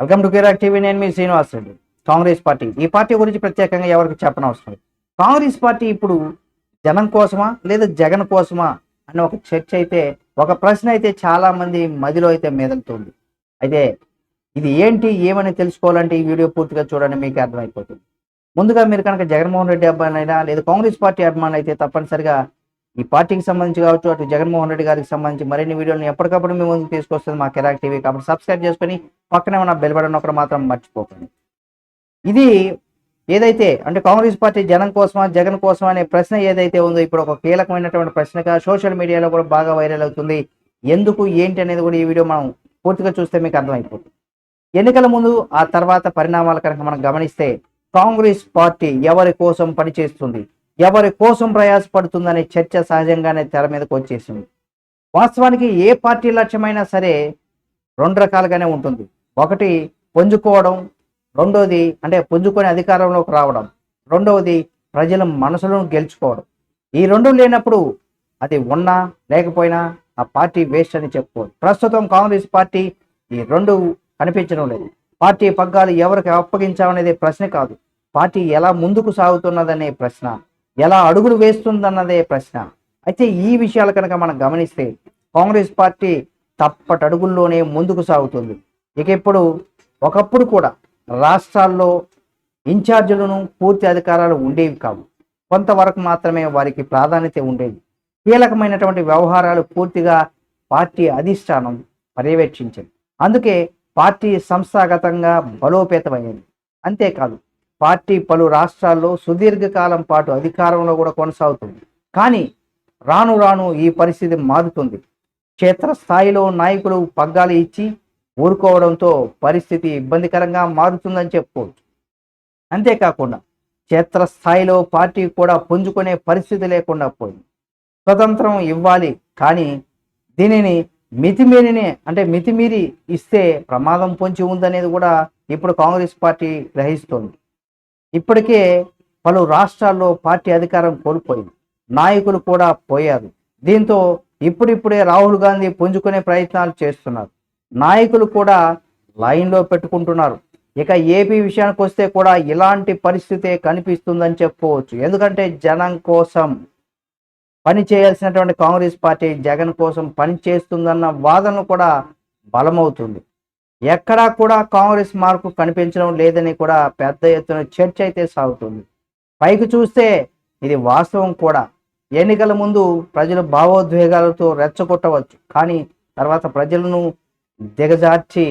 Welcome to Kirak TV నేను మీ Srinivas Reddy. Congress party ఈ పార్టీ గురించి ప్రత్యేకంగా ఎవరికి చెప్పనవసరం కాంగ్రెస్ పార్టీ ఇప్పుడు జనం కోసమా లేదా జగన్ కోసమా అనే ఒక చర్చ అయితే ఒక ప్రశ్న అయితే చాలా మంది మదిలో అయితే మెదలుతుంది. అయితే ఇది ఏంటి ఏమని తెలుసుకోవాలంటే ఈ వీడియో పూర్తిగా చూడండి మీకు అర్థమైపోతుంది. ముందుగా మీరు కనుక జగన్మోహన్ రెడ్డి అభిమానైనా లేదా కాంగ్రెస్ పార్టీ అభిమానులు అయితే తప్పనిసరిగా ఈ పార్టీకి సంబంధించి కావచ్చు అటు జగన్మోహన్ రెడ్డి గారికి సంబంధించి మరిన్ని వీడియోలను ఎప్పటికప్పుడు మేము ముందుకు తీసుకొస్తుంది మా కెరాక్ టీవీ కాబట్టి సబ్స్క్రైబ్ చేసుకొని పక్కనే ఉన్న బెల్ బటన్ ఒకటి మాత్రం మర్చిపోకండి. ఇది ఏదైతే అంటే కాంగ్రెస్ పార్టీ జనం కోసమా జగన్ కోసమా అనే ప్రశ్న ఏదైతే ఉందో ఇప్పుడు ఒక కీలకమైనటువంటి ప్రశ్నగా సోషల్ మీడియాలో కూడా బాగా వైరల్ అవుతుంది. ఎందుకు ఏంటి అనేది కూడా ఈ వీడియో మనం పూర్తిగా చూస్తే మీకు అర్థమైపోతుంది. ఎన్నికల ముందు ఆ తర్వాత పరిణామాలు కనుక మనం గమనిస్తే కాంగ్రెస్ పార్టీ ఎవరి కోసం పనిచేస్తుంది? ఎవరి కోసం ప్రయాసపడుతుందనే చర్చ సహజంగానే తెర మీదకి వచ్చేసింది. వాస్తవానికి ఏ పార్టీ లక్ష్యమైనా సరే రెండు రకాలుగానే ఉంటుంది. ఒకటి పుంజుకోవడం రెండోది అంటే పుంజుకొని అధికారంలోకి రావడం రెండవది ప్రజల మనసులను గెలుచుకోవడం. ఈ రెండు లేనప్పుడు అది ఉన్నా లేకపోయినా ఆ పార్టీ వేస్ట్ అని చెప్పుకోవచ్చు ప్రస్తుతం కాంగ్రెస్ పార్టీ ఈ రెండు కనిపించడం లేదు. పార్టీ పగ్గాలు ఎవరికి అప్పగించామనేది ప్రశ్న కాదు. పార్టీ ఎలా ముందుకు సాగుతున్నదనే ప్రశ్న. ఎలా అడుగులు వేస్తుందన్నదే ప్రశ్న. అయితే ఈ విషయాలు కనుక మనం గమనిస్తే కాంగ్రెస్ పార్టీ తప్పటడుగుల్లోనే ముందుకు సాగుతుంది. ఇక ఇప్పుడు ఒకప్పుడు కూడా రాష్ట్రాల్లో ఇన్ఛార్జీలను పూర్తి అధికారాలు ఉండేవి కావు. కొంతవరకు మాత్రమే వారికి ప్రాధాన్యత ఉండేది. కీలకమైనటువంటి వ్యవహారాలు పూర్తిగా పార్టీ అధిష్టానం పర్యవేక్షించింది. అందుకే పార్టీ సంస్థాగతంగా బలోపేతమైంది అంతేకాదు పార్టీ పలు రాష్ట్రాల్లో సుదీర్ఘకాలం పాటు అధికారంలో కూడా కొనసాగుతుంది. కానీ రాను రాను ఈ పరిస్థితి మారుతుంది. క్షేత్రస్థాయిలో నాయకులు పగ్గాలు ఇచ్చి ఊరుకోవడంతో పరిస్థితి ఇబ్బందికరంగా మారుతుందని చెప్పుకోవచ్చు. అంతేకాకుండా క్షేత్రస్థాయిలో పార్టీ కూడా పుంజుకునే పరిస్థితి లేకుండా పోయింది. స్వతంత్రం ఇవ్వాలి కానీ దీనిని మితిమీరిని అంటే మితిమీరి ఇస్తే ప్రమాదం పొంచి ఉందనేది కూడా ఇప్పుడు కాంగ్రెస్ పార్టీ గ్రహిస్తోంది. ఇప్పటికే పలు రాష్ట్రాల్లో పార్టీ అధికారం కోల్పోయింది. నాయకులు కూడా పోయారు. దీంతో ఇప్పుడిప్పుడే రాహుల్ గాంధీ పుంజుకునే ప్రయత్నాలు చేస్తున్నారు. నాయకులు కూడా లైన్లో పెట్టుకుంటున్నారు. ఇక ఏపీ విషయానికి వస్తే కూడా ఇలాంటి పరిస్థితే కనిపిస్తుందని చెప్పుకోవచ్చు. ఎందుకంటే జనం కోసం పని చేయాల్సినటువంటి కాంగ్రెస్ పార్టీ జగన్ కోసం పని చేస్తుందన్న వాదన కూడా బలమవుతుంది. ఎక్కడా కూడా కాంగ్రెస్ మార్పు కనిపించడం లేదని కూడా పెద్ద ఎత్తున చర్చ అయితే సాగుతుంది. పైకి చూస్తే ఇది వాస్తవం కూడా. ఎన్నికల ముందు ప్రజలు భావోద్వేగాలతో రెచ్చగొట్టవచ్చు. కానీ తర్వాత ప్రజలను దిగజార్చి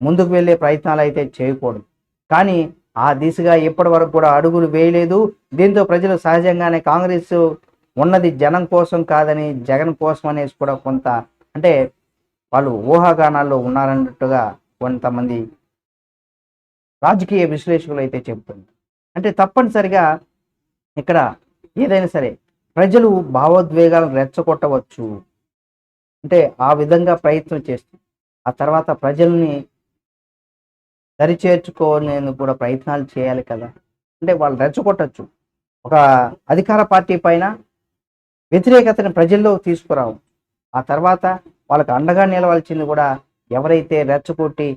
ముందుకు వెళ్ళే ప్రయత్నాలు అయితే చేయకూడదు. కానీ ఆ దిశగా ఇప్పటి వరకు కూడా అడుగులు వేయలేదు. దీంతో ప్రజలు సహజంగానే కాంగ్రెస్ ఉన్నది జనం కోసం కాదని జగన్ కోసం అనేసి కూడా కొంత అంటే వాళ్ళు ఊహాగానాల్లో ఉన్నారన్నట్టుగా కొంతమంది రాజకీయ విశ్లేషకులు అయితే చెబుతుంది అంటే తప్పనిసరిగా ఇక్కడ ఏదైనా సరే ప్రజలు భావోద్వేగాలను రెచ్చగొట్టవచ్చు. అంటే ఆ విధంగా ప్రయత్నం చేస్తుంది ఆ తర్వాత ప్రజల్ని సరిచేర్చుకోలేందుకు కూడా ప్రయత్నాలు చేయాలి కదా. అంటే వాళ్ళు రెచ్చగొట్టచ్చు. ఒక అధికార పార్టీ పైన వ్యతిరేకతను ప్రజల్లో తీసుకురావు ఆ తర్వాత వాళ్ళకి అండగా నిలవాల్సింది కూడా ఎవరైతే రెచ్చగొట్టి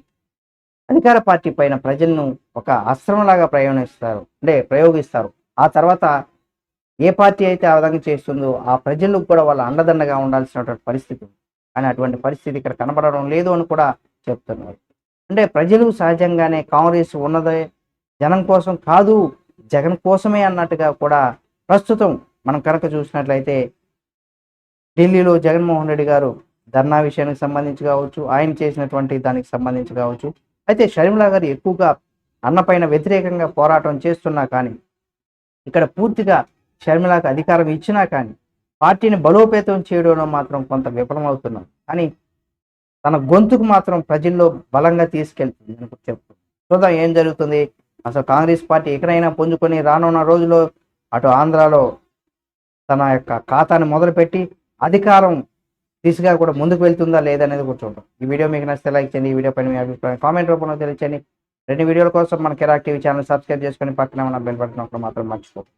అధికార పార్టీ పైన ప్రజలను ఒక అస్త్రంలాగా ప్రయోగిస్తారు అంటే ప్రయోగిస్తారు ఆ తర్వాత ఏ పార్టీ అయితే ఆ విధంగా చేస్తుందో ఆ ప్రజలకు కూడా వాళ్ళ అండదండగా ఉండాల్సినటువంటి పరిస్థితి అని కానీ అటువంటి పరిస్థితి ఇక్కడ కనబడడం లేదు అని కూడా చెప్తున్నారు. అంటే ప్రజలు సహజంగానే కాంగ్రెస్ ఉన్నదే జనం కోసం కాదు జగన్ కోసమే అన్నట్టుగా కూడా ప్రస్తుతం మనం కనుక చూసినట్లయితే ఢిల్లీలో జగన్మోహన్ రెడ్డి గారు ధర్నా విషయానికి సంబంధించి కావచ్చు ఆయన చేసినటువంటి దానికి సంబంధించి కావచ్చు. అయితే షర్మిలా గారు ఎక్కువగా అన్నపైన వ్యతిరేకంగా పోరాటం చేస్తున్నా కానీ ఇక్కడ పూర్తిగా షర్మిలాకు అధికారం ఇచ్చినా కానీ పార్టీని బలోపేతం చేయడంలో మాత్రం కొంత విఫలమవుతున్నాం. కానీ తన గొంతుకు మాత్రం ప్రజల్లో బలంగా తీసుకెళ్తుంది అని చెప్తుంది చూద్దాం ఏం జరుగుతుంది. అసలు కాంగ్రెస్ పార్టీ ఎక్కడైనా పుంజుకొని రానున్న రోజుల్లో అటు ఆంధ్రాలో తన యొక్క ఖాతాని మొదలుపెట్టి అధికారం దిశగా కూడా ముందుకు వెళ్తుందా లేదనేది కూడా చూద్దాం. ఈ వీడియో మీకు నచ్చితే లైక్ చేయండి ఈ వీడియో పైన మీ అభిప్రాయం కామెంట్ రూపంలో తెలియచేయండి. రెండు వీడియోల కోసం మన కెరాక్ టీవీ ఛానల్ సబ్స్క్రైబ్ చేసుకొని పక్కన మన బెల్ బటన్ ఒకటి మాత్రం మర్చిపోతుంది